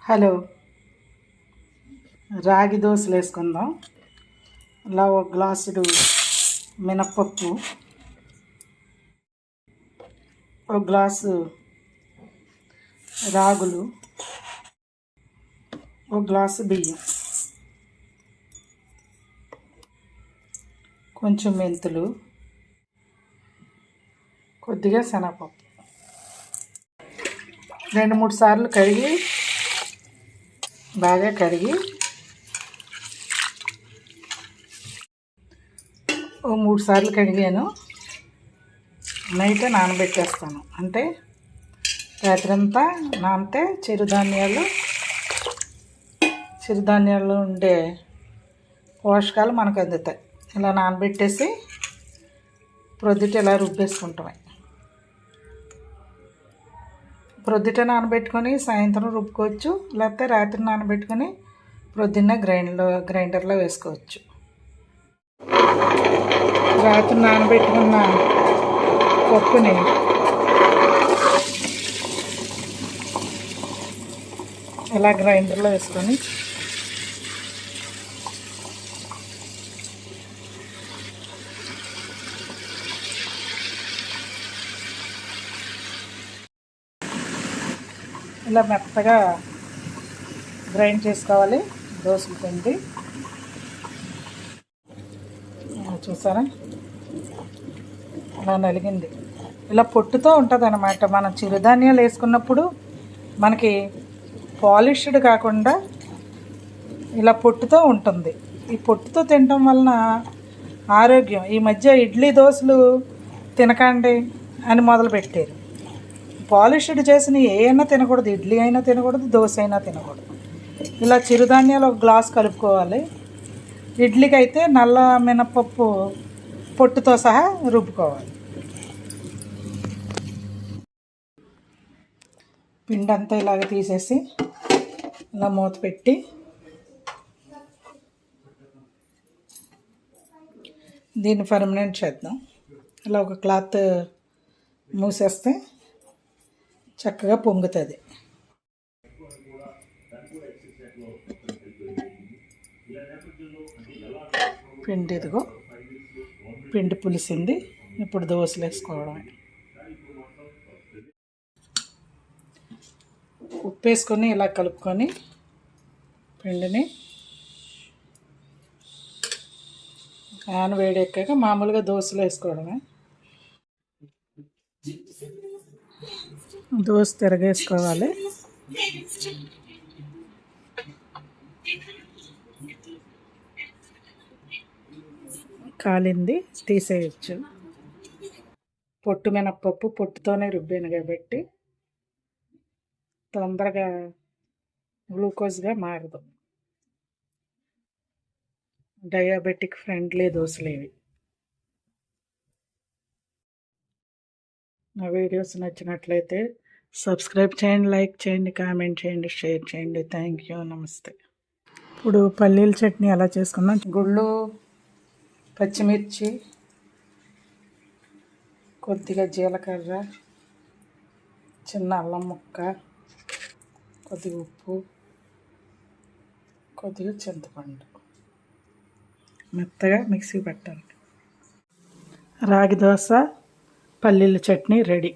Hello. రాగి దోశలు వేసుకుందాం. ఇలా ఒక గ్లాసుడు మినప్పప్పు. ఒక గ్లాసు రాగులు. ఒక గ్లాసు బియ్యం. కొంచెం మెంతులు. కొద్దిగా శనగపప్పు. రెండు మూడు సార్లు కడిగి బాగా కడిగి ఓ మూడు సార్లు కడిగాను. నైట్ నానబెట్టేస్తాను. అంటే రాత్రంతా నానితే చిరుధాన్యాలు చిరుధాన్యాలు ఉండే పోషకాలు మనకు అందుతాయి. ఇలా నానబెట్టేసి ప్రొద్దుట ఇలా రుబ్బేసుకుంటాం. ప్రొద్దుట నానబెట్టుకొని సాయంత్రం రుబ్బుకోవచ్చు లేకపోతే రాత్రి నానబెట్టుకొని ప్రొద్దున్న గ్రైండర్లో గ్రైండర్లో వేసుకోవచ్చు. రాత్రి నానబెట్టుకున్న పప్పుని ఇలా గ్రైండర్లో వేసుకొని ఇలా మెత్తగా గ్రైండ్ చేసుకోవాలి. దోశలు పిండి. చూసారా? అలా నలిగింది. ఇలా పొట్టుతో ఉంటుంది అనమాట మనం చిరుధాన్యాలు వేసుకున్నప్పుడు మనకి పాలిష్డ్ కాకుండా ఇలా పొట్టుతో ఉంటుంది. ఈ పొట్టుతో తినటం వలన ఆరోగ్యం. ఈ మధ్య ఇడ్లీ దోశలు తినకండి అని మొదలుపెట్టారు. పాలిష్డ్ చేసిన ఏ అయినా తినకూడదు. ఇడ్లీ అయినా తినకూడదు దోశ అయినా తినకూడదు. ఇలా చిరుధాన్యాలు ఒక గ్లాస్ కలుపుకోవాలి. ఇడ్లీకి అయితే నల్ల మినపప్పు పొట్టుతో సహా రుబ్బుకోవాలి. పిండి అంతా ఇలాగ తీసేసి ఇలా మూత పెట్టి దీన్ని పర్మనెంట్ చేద్దాం. ఇలా ఒక క్లాత్ మూసేస్తే చక్కగా పొంగుతుంది. పిండి ఇదిగో పిండి పులిసింది. ఇప్పుడు దోశలు వేసుకోవడమే. ఉప్పు వేసుకొని ఇలా కలుపుకొని పిండిని ఫ్యాన్ వేడెక్కాక మామూలుగా దోశలు వేసుకోవడమే. దోశ తిరగేసుకోవాలి. కాలింది తీసేయచ్చు. పొట్టు మినప్పప్పు పొట్టుతోనే రుబ్బాను కాబట్టి తొందరగా గ్లూకోజ్గా మారదు. డయాబెటిక్ ఫ్రెండ్లీ దోశలు ఇవి నా వీడియోస్ నచ్చినట్లయితే సబ్స్క్రైబ్ చేయండి లైక్ చేయండి కామెంట్ చేయండి షేర్ చేయండి. Thank you. నమస్తే. ఇప్పుడు పల్లీల చట్నీ ఎలా చేసుకుందాం గుళ్ళు పచ్చిమిర్చి కొద్దిగా జీలకర్ర చిన్న అల్లం ముక్క కొద్దిగా ఉప్పు కొద్దిగా చింతపండు. మెత్తగా మిక్సీ పెట్టాలి. రాగి దోశ పల్లీల చట్నీ రెడీ.